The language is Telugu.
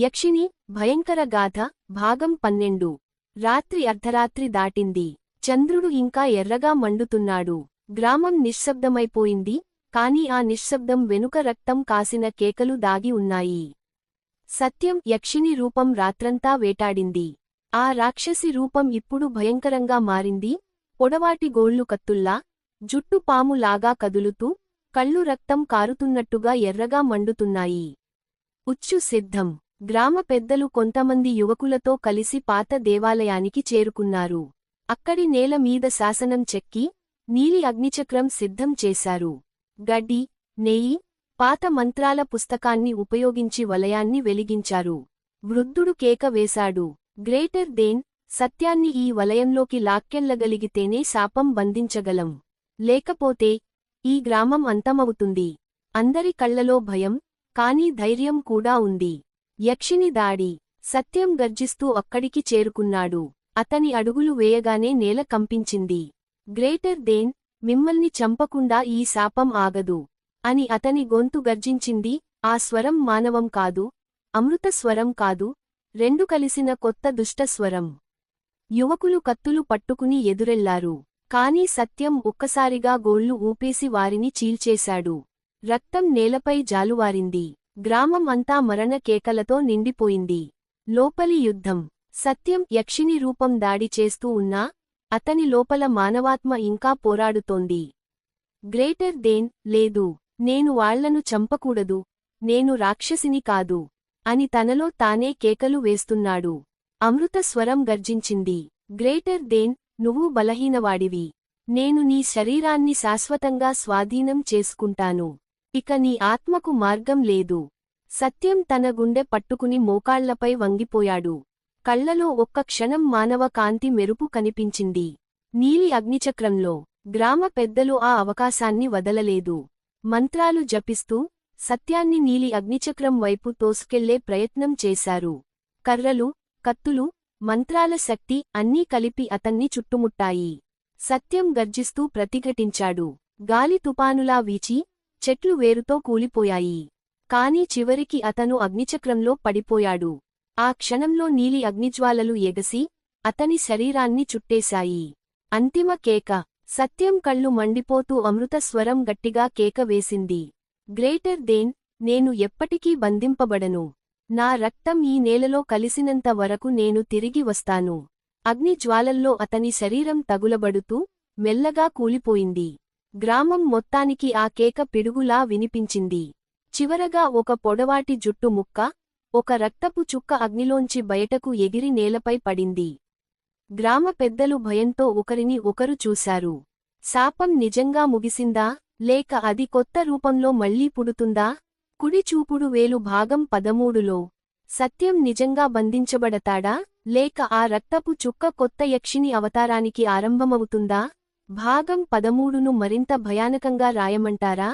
యక్షిణి భయంకర గాథ భాగం పన్నెండు. రాత్రి అర్ధరాత్రి దాటింది. చంద్రుడు ఇంకా ఎర్రగా మండుతున్నాడు. గ్రామం నిశ్శబ్దమైపోయింది కాని ఆ నిశ్శబ్దం వెనుక రక్తం కాసిన కేకలు దాగి ఉన్నాయి. సత్యం యక్షిణి రూపం రాత్రంతా వేటాడింది. ఆ రాక్షసి రూపం ఇప్పుడు భయంకరంగా మారింది. పొడవాటి గోళ్ళు కత్తుల్లా జుట్టు పాములాగా కదులుతూ కళ్ళు రక్తం కారుతున్నట్టుగా ఎర్రగా మండుతున్నాయి. ఉచ్చు సిద్ధం. గ్రామ పెద్దలు కొంతమంది యువకులతో కలిసి పాత దేవాలయానికి చేరుకున్నారు. అక్కడి నేల మీద శాసనం చెక్కి నీలి అగ్నిచక్రం సిద్ధం చేశారు. గడ్డి నెయ్యి పాత మంత్రాల పుస్తకాన్ని ఉపయోగించి వలయాన్ని వెలిగించారు. వృద్ధుడు కేక వేశాడు. గ్రేటర్ దేన్ సత్యాన్ని ఈ వలయంలోకి లాక్కెళ్ళగలిగితేనే శాపం బంధించగలం. లేకపోతే ఈ గ్రామం అంతమవుతుంది. అందరి కళ్ళలో భయం కానీ ధైర్యం కూడా ఉంది. యక్షిని దాడి. సత్యం గర్జిస్తూ అక్కడికి చేరుకున్నాడు. అతని అడుగులు వేయగానే నేల కంపించింది. గ్రేటర్ దేన్ మిమ్మల్ని చంపకుండా ఈ శాపం ఆగదు. అని అతని గొంతు గర్జించింది. ఆ స్వరం మానవం కాదు అమృత స్వరం కాదు రెండు కలిసిన కొత్త దుష్ట స్వరం. యువకులు కత్తులు పట్టుకుని ఎదురెళ్ళారు. కాని సత్యం ఒక్కసారిగా గోళ్ళు ఊపేసి వారిని చీల్చేశాడు. రక్తం నేలపై జాలువారింది. గ్రామం అంతా మరణ కేకలతో నిండిపోయింది. లోపలి యుద్ధం. సత్యం యక్షిని రూపం దాడి చేస్తూ ఉన్నా అతని లోపల మానవాత్మ ఇంకా పోరాడుతోంది. గ్రేటర్ దేన్ లేదు. నేను వాళ్ళను చంపకూడదు. నేను రాక్షసిని కాదు. అని తనలో తానే కేకలు వేస్తున్నాడు. అమృత స్వరం గర్జించింది. గ్రేటర్ దేన్ నువ్వు బలహీనవాడివి. నేను నీ శరీరాన్ని శాశ్వతంగా స్వాధీనం చేసుకుంటాను. ఇక నీ ఆత్మకు మార్గం లేదు. సత్యం తన గుండె పట్టుకుని మోకాళ్ళపై వంగిపోయాడు. కళ్ళలో ఒక్క క్షణం మానవ కాంతి మెరుపు కనిపించింది. నీలి అగ్నిచక్రంలో గ్రామ పెద్దలు ఆ అవకాశాన్ని వదలలేదు. మంత్రాలు జపిస్తూ సత్యాన్ని నీలి అగ్నిచక్రం వైపు తోసుకెళ్ళే ప్రయత్నం చేశారు. కర్రలు కత్తులు మంత్రాల శక్తి అన్నీ కలిపి అతన్ని చుట్టుముట్టాయి. సత్యం గర్జిస్తూ ప్రతిఘటించాడు. గాలి తుపానులా వీచి చెట్లు వేరుతో కూలిపోయాయి. కాని చివరికి అతను అగ్నిచక్రంలో పడిపోయాడు. ఆ క్షణంలో నీలి అగ్నిజ్వాలలు ఎగసి అతని శరీరాన్ని చుట్టేశాయి. అంతిమ కేక. సత్యం కళ్ళు మండిపోతూ అమృత స్వరం గట్టిగా కేక వేసింది. గ్రేటర్ దేన్ నేను ఎప్పటికీ బంధింపబడను. నా రక్తం ఈ నేలలో కలిసినంత వరకు నేను తిరిగి వస్తాను. అగ్ని జ్వాలల్లో అతని శరీరం తగులబడుతూ మెల్లగా కూలిపోయింది. గ్రామం మొత్తానికి ఆ కేక పిడుగులా వినిపించింది. చివరగా ఒక పొడవాటి జుట్టు ముక్క ఒక రక్తపు చుక్క అగ్నిలోంచి బయటకు ఎగిరి నేలపై పడింది. గ్రామ పెద్దలు భయంతో ఒకరిని ఒకరు చూశారు. శాపం నిజంగా ముగిసిందా లేక అది కొత్త రూపంలో మళ్ళీ పుడుతుందా? కుడి చూపుడు వేలు భాగం పదమూడులో. సత్యం నిజంగా బంధించబడతాడా లేక ఆ రక్తపు చుక్క కొత్త యక్షిని అవతారానికి ఆరంభమవుతుందా? భాగం పదమూడును మరింత భయానకంగా రాయమంటారా?